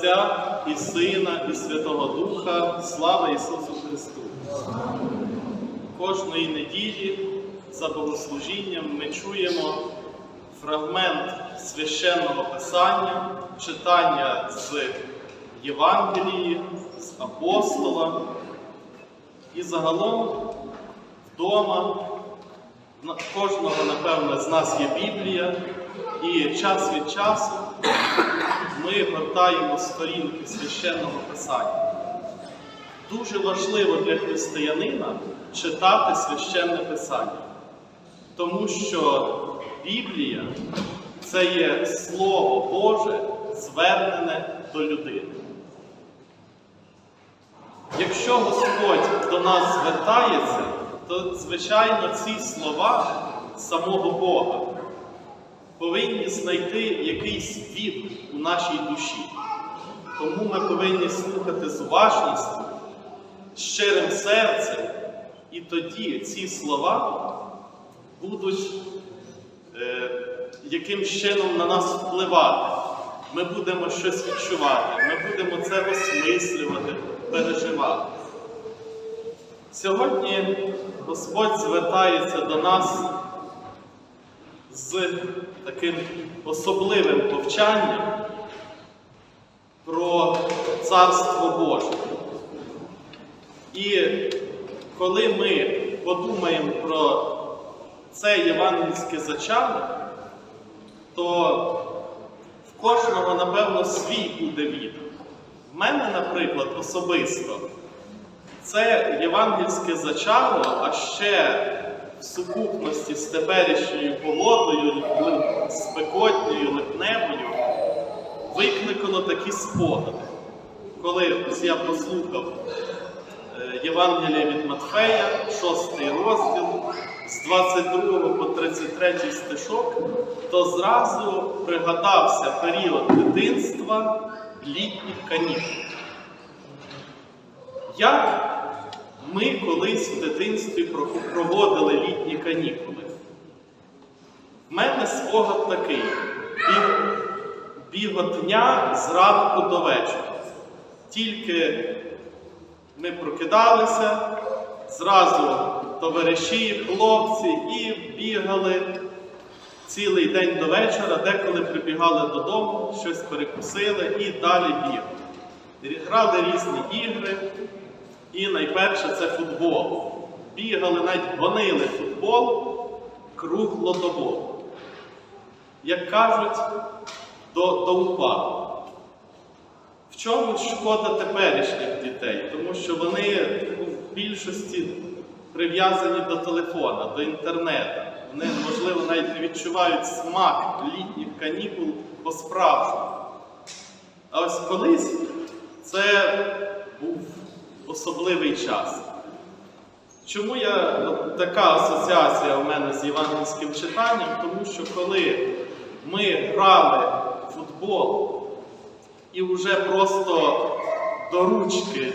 Отця і Сина, і Святого Духа, слава Ісусу Христу! Кожної неділі за богослужінням ми чуємо фрагмент священного писання, читання з Євангелії, з апостола. І загалом вдома кожного, напевно, з нас є Біблія, і час від часу ми гортаємо сторінки священного писання. Дуже важливо для християнина читати священне писання, тому що Біблія це є Слово Боже, звернене до людини. Якщо Господь до нас звертається, то, звичайно, ці слова самого Бога повинні знайти якийсь відгук у нашій душі. Тому ми повинні слухати з уважністю, щирим серцем, і тоді ці слова будуть е, яким чином на нас впливати. Ми будемо щось відчувати, ми будемо це осмислювати, переживати. Сьогодні Господь звертається до нас з таким особливим повчанням про Царство Боже. І коли ми подумаємо про це євангельське зачало, то в кожного, напевно, свій буде відгук. Мене, наприклад, особисто це євангельське зачало, а ще в сукупності з теперішньою погодою, ли- спекотною, липневою, викликало такі спогади. Коли ось я послухав е, Євангелія від Матфея, 6 розділ, з 22 по 33 стишок, то зразу пригадався період дитинства літніх канікул. Як ми колись в дитинстві проводили літні канікули? В мене спогад такий: біг, біготня зранку до вечора. Тільки ми прокидалися, зразу товариші, хлопці і бігали цілий день до вечора, деколи прибігали додому, щось перекусили і далі бігали. Грали різні ігри, і найперше це футбол. Бігали, навіть гонили футбол круглодобово. Як кажуть, до, до упаду. В чому шкода теперішніх дітей? Тому що вони ну, в більшості прив'язані до телефона, до інтернету. Вони, можливо, навіть не відчувають смак літніх канікул по-справжньому. А ось колись це був особливий час. Чому я от така асоціація у мене з євангельським читанням? Тому що коли ми грали в футбол і вже просто до ручки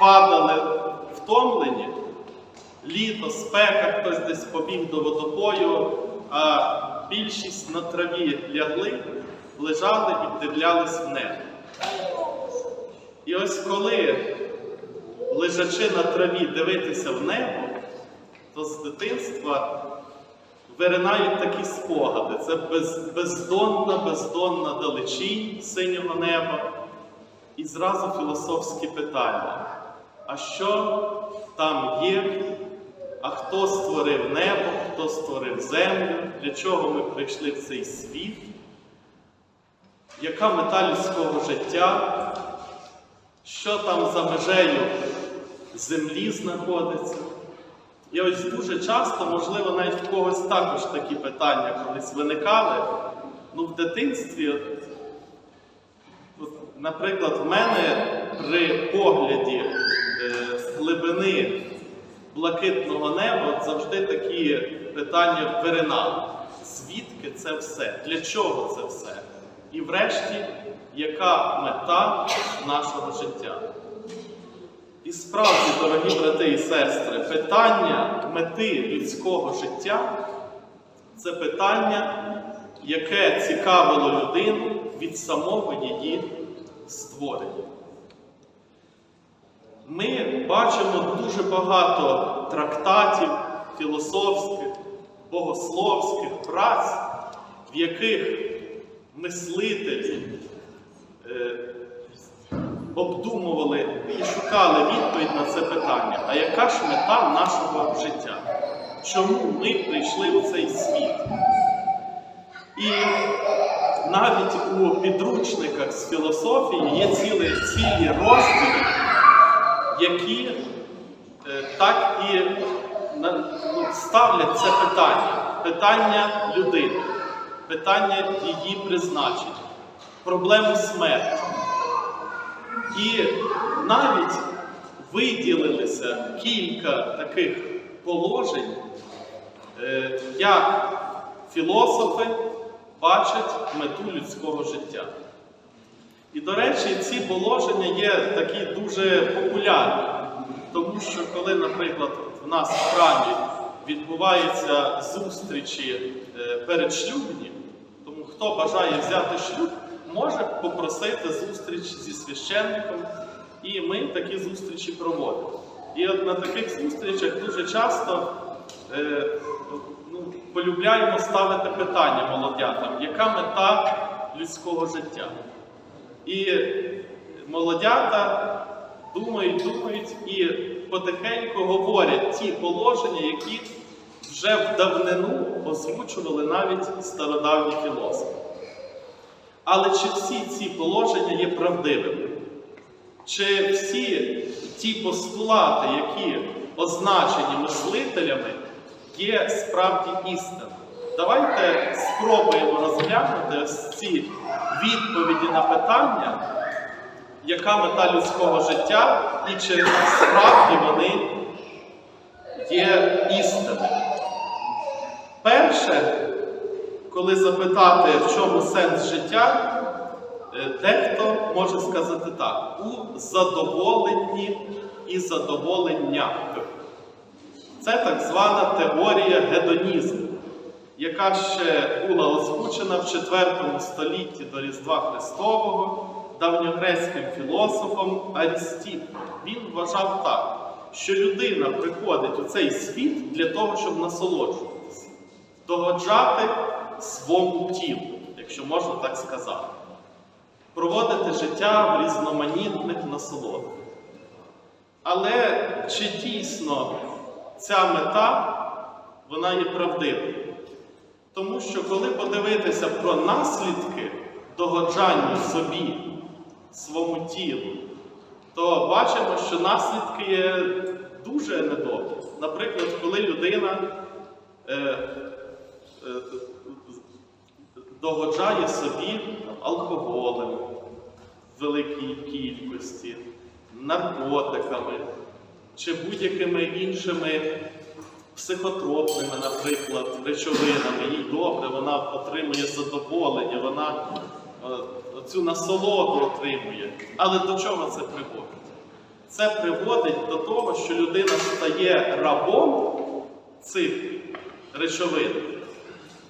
падали втомлені, літо, спека, хтось десь побіг до водопою, а більшість на траві лягли, лежали і вдивлялись в небо. І ось коли, лежачи на траві, дивитися в небо, то з дитинства виринають такі спогади. Це без, бездонна, бездонна далечінь синього неба. І зразу філософські питання. А що там є? А хто створив небо, хто створив землю, для чого ми прийшли в цей світ? Яка мета людського життя? Що там за межею землі знаходиться? І ось дуже часто, можливо, навіть в когось також такі питання колись виникали. Ну, в дитинстві, от, от, наприклад, в мене при погляді блакитного неба завжди такі питання виринали. Звідки це все? Для чого це все? І врешті яка мета нашого життя. І справді, дорогі брати і сестри, питання мети людського життя це питання, яке цікавило людину від самого її створення. Ми бачимо дуже багато трактатів філософських, богословських праць, в яких мислителі е, обдумували і шукали відповідь на це питання. А яка ж мета нашого життя? Чому ми прийшли у цей світ? І навіть у підручниках з філософії є цілі, цілі розділи, які е, так і ну, ставлять це питання, питання людини, питання її призначення, проблему смерті. І навіть виділилися кілька таких положень, е, як філософи бачать мету людського життя. І, до речі, ці положення є такі дуже популярні, тому що коли, наприклад, в нас в храмі відбуваються зустрічі е, передшлюбні, тому хто бажає взяти шлюб, може попросити зустріч зі священником, і ми такі зустрічі проводимо. І от на таких зустрічах дуже часто е, ну, полюбляємо ставити питання молодятам, яка мета людського життя. І молодята думають, думають і потихеньку говорять ті положення, які вже в давнину озвучували навіть стародавні філософи. Але чи всі ці положення є правдивими? Чи всі ті постулати, які означені мислителями, є справді істинними? Давайте спробуємо розглянути ці відповіді на питання, яка мета людського життя і чи справді вони є істинними. Перше, коли запитати, в чому сенс життя, е, дехто може сказати так: у задоволенні і задоволеннях. Це так звана теорія гедонізму, яка ще була озвучена в IV столітті до Різдва Христового давньогрецьким філософом Арістіпом. Він вважав так, що людина приходить у цей світ для того, щоб насолоджуватися, догоджати свому тілу, якщо можна так сказати, проводити життя в різноманітних насолодах. Але чи дійсно ця мета вона є правдивою? Тому що коли подивитися про наслідки догоджання собі, своєму тілу, то бачимо, що наслідки є дуже недобрі. Наприклад, коли людина е, е, догоджає собі алкоголем в великій кількості, наркотиками чи будь-якими іншими психотропними, наприклад, речовинами, їй добре, вона отримує задоволення, вона е, цю насолоду отримує. Але до чого це приводить? Це приводить до того, що людина стає рабом цих речовин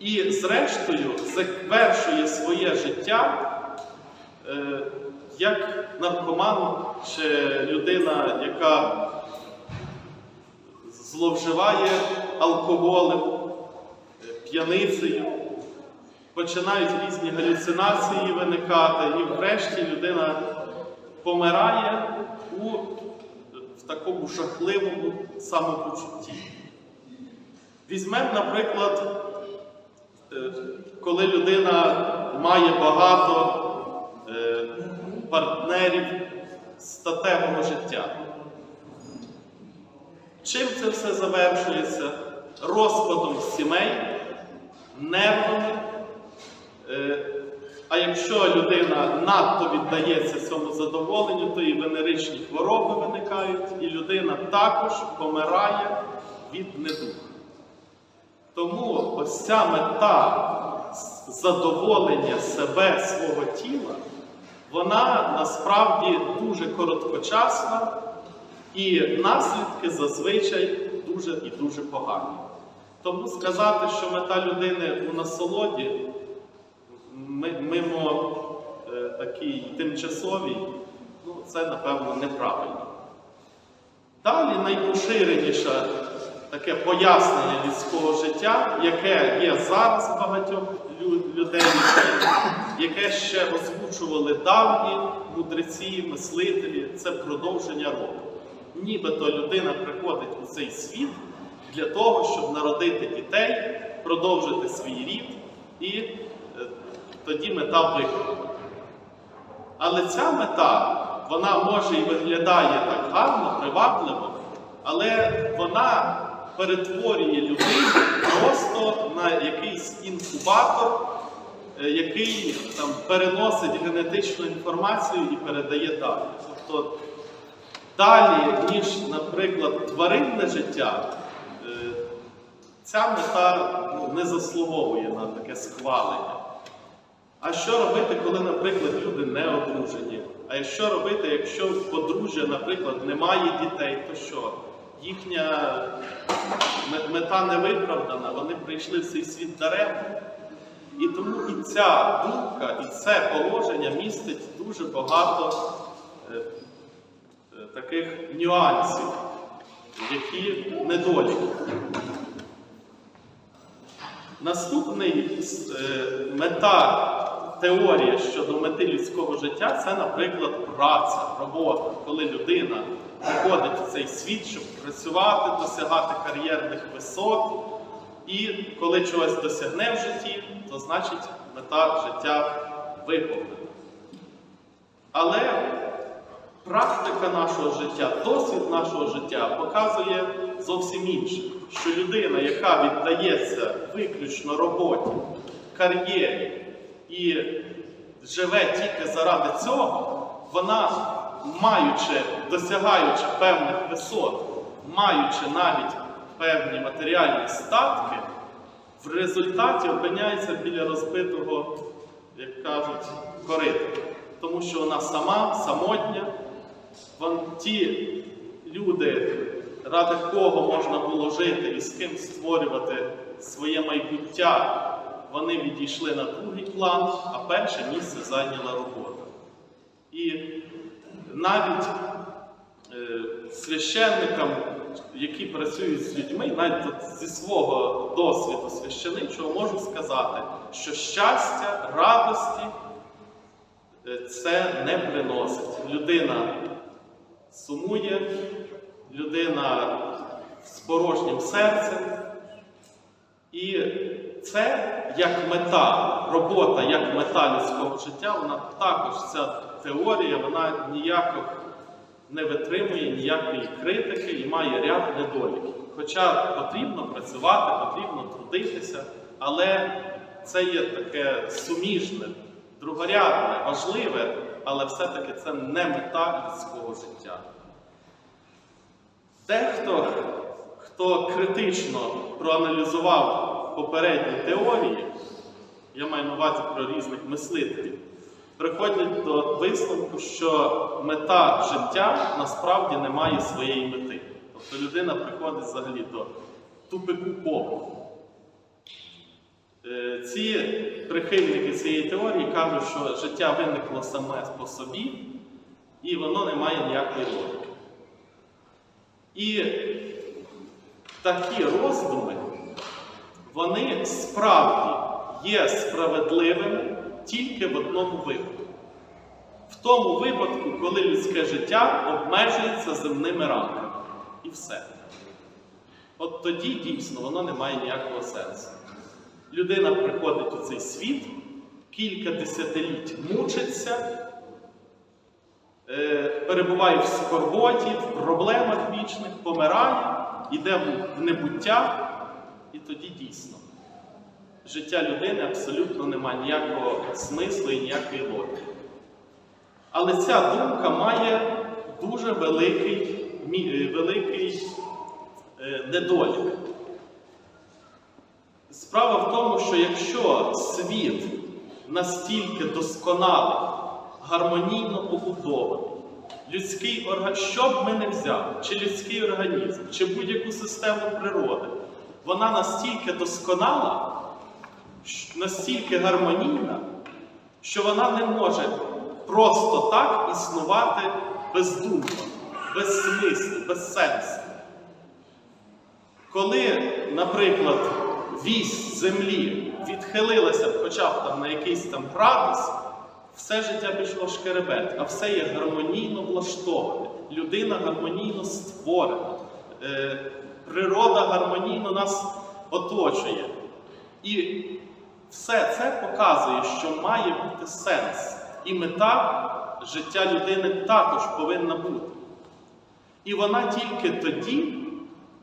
і, зрештою, завершує своє життя е, як наркоман чи людина, яка зловживає алкоголем, е, п'яницею, починають різні галюцинації виникати, і врешті людина помирає у в такому жахливому самопочутті. Візьмемо, наприклад, е, коли людина має багато е, партнерів статевого життя. Чим це все завершується? Розпадом сімей, нервами. Е, А якщо людина надто віддається цьому задоволенню, то і венеричні хвороби виникають, і людина також помирає від недух. Тому ось ця мета задоволення себе, свого тіла, вона насправді дуже короткочасна, і наслідки зазвичай дуже і дуже погані. Тому сказати, що мета людини у насолоді мимо е, такій тимчасовій, ну, це напевно неправильно. Далі найпоширеніше таке пояснення людського життя, яке є зараз багатьох людей, яке ще озвучували давні мудреці, мислителі, це продовження роду. Нібито людина приходить у цей світ для того, щоб народити дітей, продовжити свій рід, і е, тоді мета виконана. Але ця мета, вона може і виглядає так гарно, привабливо, але вона перетворює людину просто на якийсь інкубатор, е, який там переносить генетичну інформацію і передає далі. Тобто далі, ніж, наприклад, тваринне життя, е, ця мета ну, не заслуговує на таке схвалення. А що робити, коли, наприклад, люди не одружені? А що робити, якщо подружжя, наприклад, немає дітей, то що? Їхня мета не виправдана, вони прийшли в цей світ даремно. І тому і ця думка, і це положення містить дуже багато таких нюансів, які недоліки. Наступний е, мета теорія щодо мети людського життя це, наприклад, праця, робота, коли людина приходить у цей світ, щоб працювати, досягати кар'єрних висот, і коли чогось досягне в житті, то значить мета життя виповнена. Але практика нашого життя, досвід нашого життя показує зовсім інше, що людина, яка віддається виключно роботі, кар'єрі і живе тільки заради цього, вона, маючи, досягаючи певних висот, маючи навіть певні матеріальні статки, в результаті опиняється біля розбитого, як кажуть, корита. Тому що вона сама, самотня, ті люди, ради кого можна було жити і з ким створювати своє майбуття, вони відійшли на другий план, а перше місце зайняла робота. І навіть е, священникам, які працюють з людьми, навіть зі свого досвіду священичого, можу сказати, що щастя, радості е, це не приносить. Людина сумує, людина з порожнім серцем. І це як мета, робота як мета людського життя, вона також ця теорія, вона ніяко не витримує ніякої критики і має ряд недоліків. Хоча потрібно працювати, потрібно трудитися, але це є таке суміжне, другорядне, важливе, але все-таки це не мета людського життя. Дехто, хто критично проаналізував попередні теорії, я маю на увазі про різних мислителів, приходять до висновку, що мета життя насправді не має своєї мети. Тобто людина приходить взагалі до тупику побуту. Е, Ці прихильники цієї теорії кажуть, що життя виникло саме по собі, і воно не має ніякої логіки. І такі роздуми, вони справді є справедливими тільки в одному випадку. В тому випадку, коли людське життя обмежується земними рамками. І все. От тоді дійсно воно не має ніякого сенсу. Людина приходить у цей світ, кілька десятиліть мучиться, е, перебуває в скорботі, в проблемах вічних, помирає, йде в небуття, і тоді дійсно життя людини абсолютно не має ніякого смислу і ніякої логіки. Але ця думка має дуже великий, е, великий е, недолік. Справа в тому, що якщо світ настільки досконалий, гармонійно побудований. Людський орган, що б ми не взяли, чи людський організм, чи будь-яку систему природи, вона настільки досконала, настільки гармонійна, що вона не може просто так існувати бездумно, без смислу, без сенсу. Коли, наприклад, вісь землі відхилилася б хоча б там на якийсь там градус, все життя пішло шкеребет, а все є гармонійно влаштоване. Людина гармонійно створена, е, природа гармонійно нас оточує. І все це показує, що має бути сенс. І мета життя людини також повинна бути. І вона тільки тоді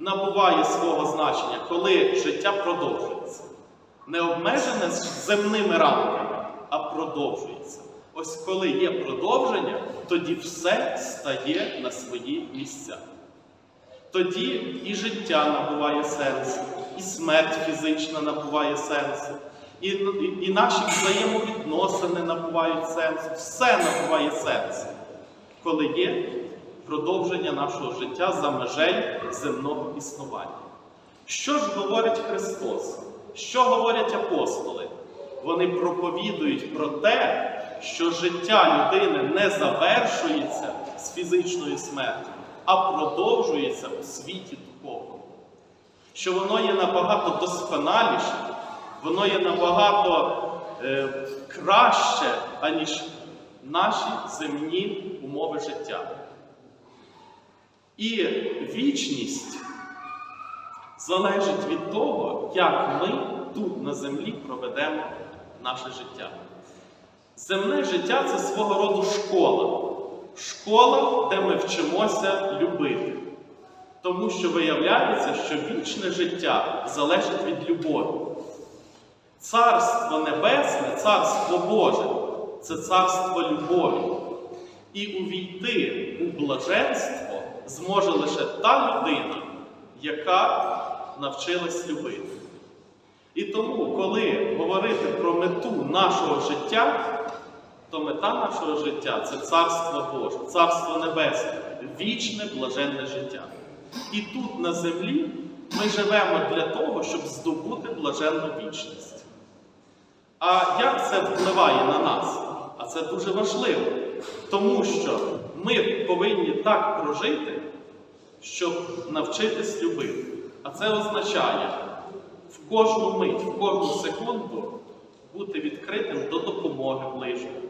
набуває свого значення, коли життя продовжується. Не обмежене земними рамками, а продовжується. Ось коли є продовження, тоді все стає на свої місця. Тоді і життя набуває сенсу, і смерть фізична набуває сенсу, і, і, і наші взаємовідносини набувають сенсу, все набуває сенсу, коли є продовження нашого життя за межей земного існування. Що ж говорить Христос? Що говорять апостоли? Вони проповідують про те, що життя людини не завершується з фізичною смертю, а продовжується у світі духовному. Що воно є набагато досконаліше, воно є набагато е, краще, аніж наші земні умови життя. І вічність залежить від того, як ми тут на землі проведемо наше життя. Земне життя це свого роду школа. Школа, де ми вчимося любити. Тому що виявляється, що вічне життя залежить від любові. Царство Небесне, Царство Боже це царство любові. І увійти у блаженство зможе лише та людина, яка навчилась любити. І тому, коли говорити про мету нашого життя, то мета нашого життя це Царство Боже, Царство Небесне, вічне блаженне життя. І тут на землі ми живемо для того, щоб здобути блаженну вічність. А як це впливає на нас? А це дуже важливо, тому що ми повинні так прожити, щоб навчитись любити. А це означає в кожну мить, в кожну секунду бути відкритим до допомоги ближнього.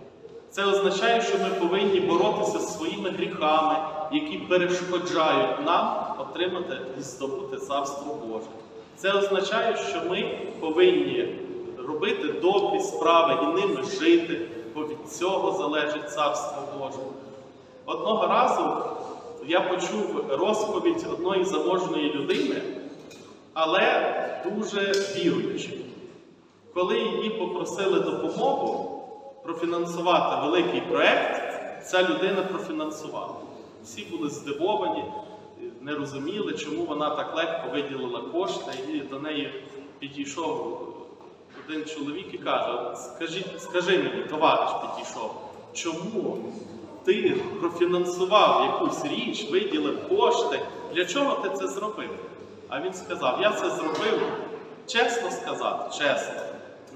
Це означає, що ми повинні боротися з своїми гріхами, які перешкоджають нам отримати і здобути Царство Боже. Це означає, що ми повинні робити добрі справи і ними жити, бо від цього залежить Царство Боже. Одного разу я почув розповідь одної заможної людини, але дуже віруючої. Коли її попросили допомогу профінансувати великий проєкт, ця людина профінансувала. Всі були здивовані, не розуміли, чому вона так легко виділила кошти, і до неї підійшов один чоловік і каже: скажи, скажи мені, товариш підійшов, чому ти профінансував якусь річ, виділив кошти, для чого ти це зробив? А він сказав: Я це зробив, чесно сказати, чесно,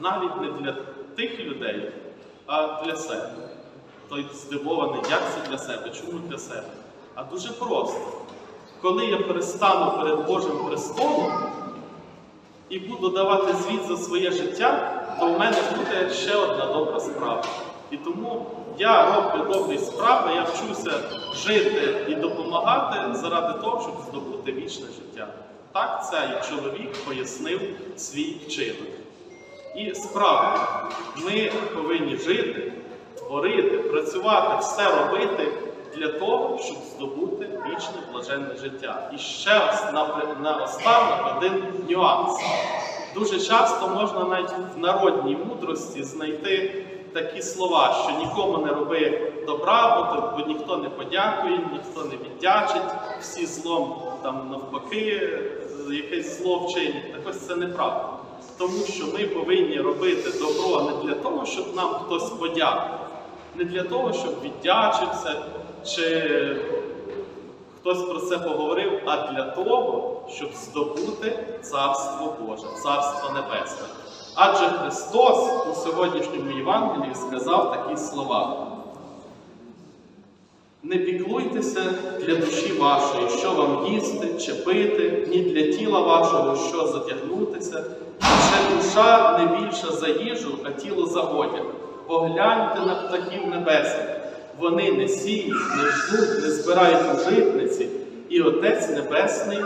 навіть не для тих людей, а для себе. Той здивований, як це для себе, чому для себе? А дуже просто. Коли я перестану перед Божим престолом і буду давати звіт за своє життя, то в мене буде ще одна добра справа. І тому я роблю добрі справи, я вчуся жити і допомагати заради того, щоб здобути вічне життя. Так цей чоловік пояснив свій вчинок. І справді, ми повинні жити, творити, працювати, все робити для того, щоб здобути вічне блаженне життя. І ще раз на, останок один нюанс. Дуже часто можна навіть в народній мудрості знайти такі слова, що нікому не роби добра, бо, бо ніхто не подякує, ніхто не віддячить, всі злом там навпаки е, якесь зло вчинять. Так ось це неправда. Тому що ми повинні робити добро не для того, щоб нам хтось подякував, Не для того, щоб віддячився, чи хтось про це поговорив, а для того, щоб здобути Царство Боже, Царство Небесне. Адже Христос у сьогоднішньому Євангелії сказав такі слова. Не піклуйтеся для душі вашої, що вам їсти чи пити, ні для тіла вашого, що затягнутися, ще душа не більша за їжу, а тіло за одяг. Погляньте на птахів небесних. Вони не сіють, не ждуть, не збирають у житниці, і Отець Небесний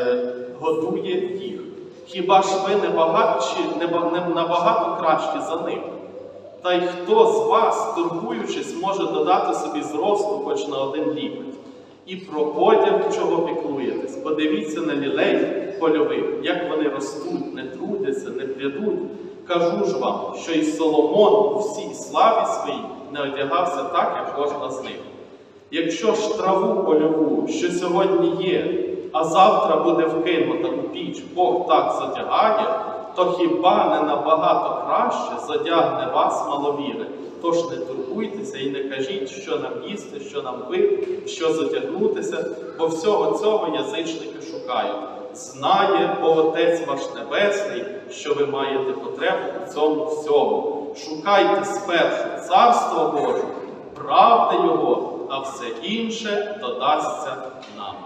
е, годує їх. Хіба ж ви не багатші, не не набагато кращі за них? Та й хто з вас, турбуючись, може додати собі зросту хоч на один лікоть? І про одяг чого піклуєтесь? Подивіться на лілей польових, як вони ростуть, не трудяться, не прядуть. Кажу ж вам, що і Соломон у всій славі своїй не одягався так, як кожна з них. Якщо ж траву польову, що сьогодні є, а завтра буде вкинута у піч, Бог так задягає, то хіба не набагато краще задягне вас маловіри? Тож не турбуйтеся і не кажіть, що нам їсти, що нам пити, що затягнутися, бо всього цього язичники шукають. Знає бо Отець ваш Небесний, що ви маєте потребу у цьому всьому. Шукайте спершу Царство Боже, правди Його, а все інше додасться нам.